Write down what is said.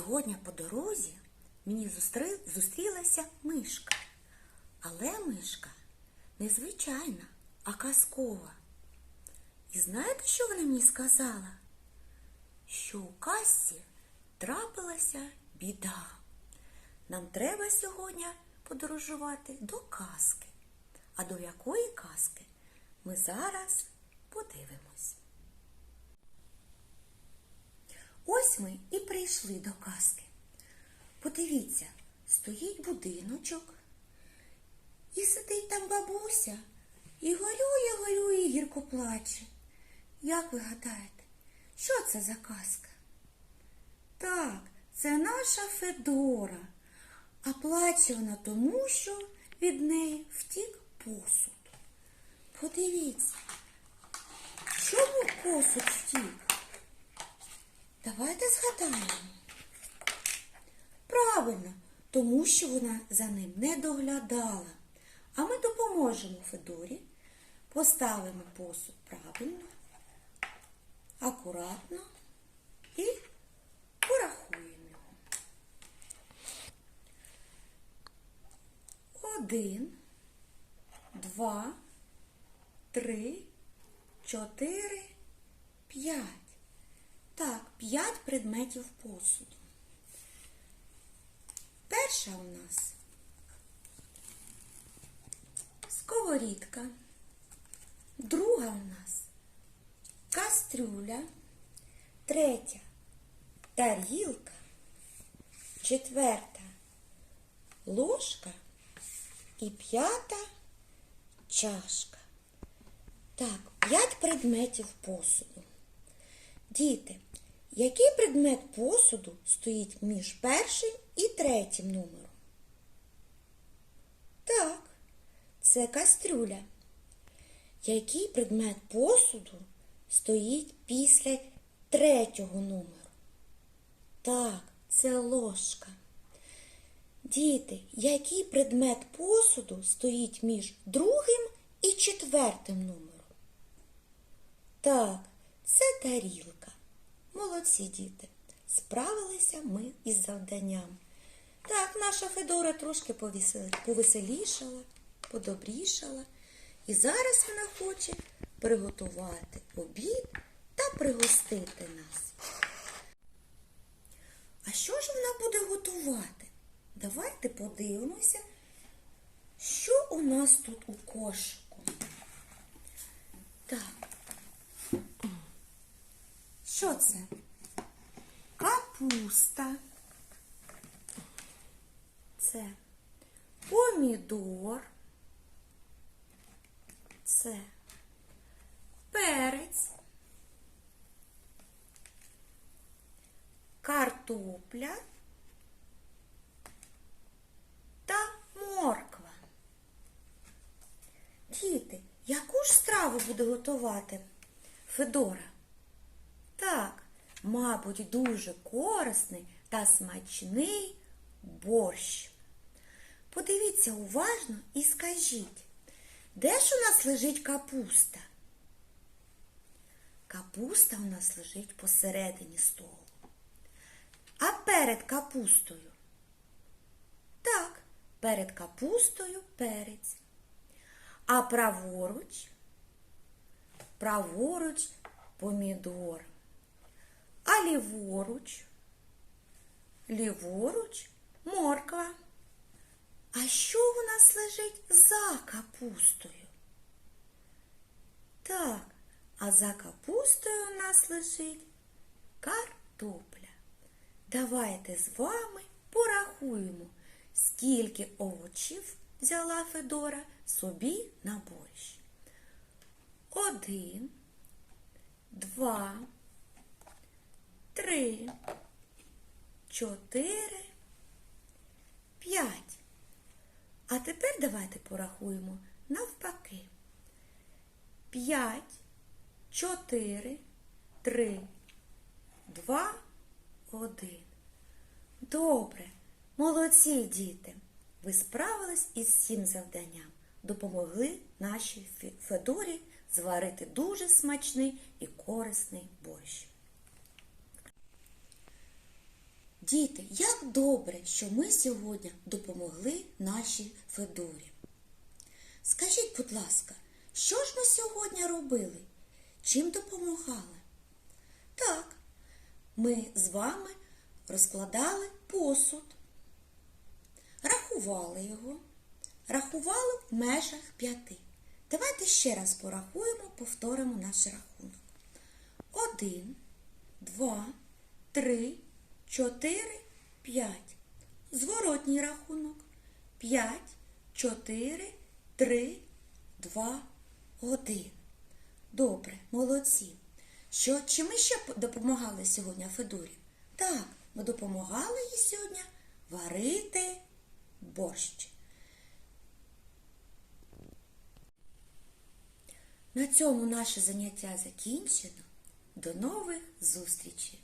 Сьогодні по дорозі мені зустрілася мишка. Але мишка не звичайна, а казкова. І знаєте, що вона мені сказала? Що у казці трапилася біда. Нам треба сьогодні подорожувати до казки. А до якої казки ми зараз подивимось. Ось ми і прийшли до казки. Подивіться, стоїть будиночок, і сидить там бабуся, і горює, горює, гірко плаче. Як ви гадаєте, що це за казка? Так, це наша Федора, а плаче вона тому, що від неї втік посуд. Подивіться, чому посуд втік? Давайте згадаємо. Правильно, тому що вона за ним не доглядала. А ми допоможемо Федорі, поставимо посуд правильно, акуратно і порахуємо його. Один, два, три, чотири, п'ять. Так, п'ять предметів посуду. Перша у нас сковорідка. Друга у нас кастрюля. Третя тарілка. Четверта ложка. І п'ята чашка. Так, п'ять предметів посуду. Діти, який предмет посуду стоїть між першим і третім номером? Так, це кастрюля. Який предмет посуду стоїть після третього номеру? Так, це ложка. Діти, який предмет посуду стоїть між другим і четвертим номером? Так, це тарілка. Молодці діти. Справилися ми із завданням. Так, наша Федора трошки повеселішала, подобрішала. І зараз вона хоче приготувати обід та пригостити нас. А що ж вона буде готувати? Давайте подивимося, що у нас тут у кошику. Так. Що це? Капуста. Це помідор. Це перець. Картопля та морква. Діти, яку ж страву буде готувати Федора? Мабуть, дуже корисний та смачний борщ. Подивіться уважно і скажіть, де ж у нас лежить капуста? Капуста у нас лежить посередині столу. А перед капустою? Так, перед капустою перець. А праворуч? Праворуч помідор. А ліворуч? Ліворуч морква. А що у нас лежить за капустою? Так, а за капустою у нас лежить картопля. Давайте з вами порахуємо, скільки овочів взяла Федора собі на борщ. Один, два, три, чотири, п'ять. А тепер давайте порахуємо навпаки. П'ять, чотири, три, два, один. Добре, молодці діти. Ви справились із цим завданням. Допомогли нашій Федорі зварити дуже смачний і корисний борщ. Діти, як добре, що ми сьогодні допомогли нашій Федорі. Скажіть, будь ласка, що ж ми сьогодні робили? Чим допомагали? Так, ми з вами розкладали посуд, рахували його, рахували в межах п'яти. Давайте ще раз порахуємо, повторимо наш рахунок. Один, два, три, чотири, п'ять. Зворотній рахунок. П'ять, чотири, три, два, один. Добре, молодці. Що, чи ми ще допомагали сьогодні Федорі? Так, ми допомагали їй сьогодні варити борщ. На цьому наше заняття закінчено. До нових зустрічей!